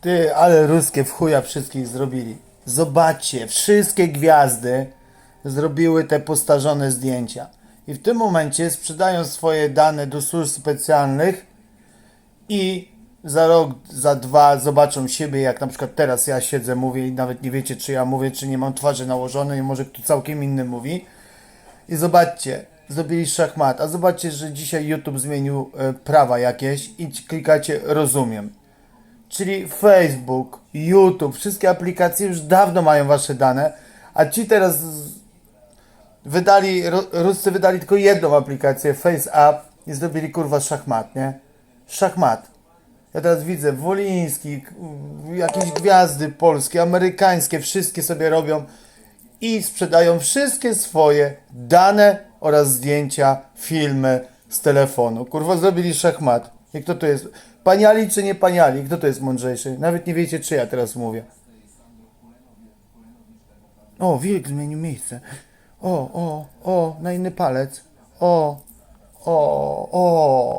Ty, ale ruskie w chuja wszystkich zrobili. Zobaczcie, wszystkie gwiazdy zrobiły te postarzone zdjęcia. I w tym momencie sprzedają swoje dane do służb specjalnych i za rok, za dwa zobaczą siebie, jak na przykład teraz ja siedzę, mówię i nawet nie wiecie, czy ja mówię, czy nie mam twarzy nałożonej, może kto całkiem inny mówi. I zobaczcie, zrobili szachmat, a zobaczcie, że dzisiaj YouTube zmienił e, prawa jakieś i ci klikacie rozumiem. Czyli Facebook, YouTube, wszystkie aplikacje już dawno mają wasze dane, a ci teraz wydali, Ru- Ruscy wydali tylko jedną aplikację, FaceApp i zrobili kurwa szachmat, nie? Szachmat. Ja teraz widzę Woliński, jakieś gwiazdy polskie, amerykańskie, wszystkie sobie robią i sprzedają wszystkie swoje dane oraz zdjęcia, filmy z telefonu. Kurwa, zrobili szachmat. I kto to jest? Paniali czy nie paniali? Kto to jest mądrzejszy? Nawet nie wiecie, czy ja teraz mówię. O, wilk zmienił miejsce. O, o, o, na inny palec. O, o, o.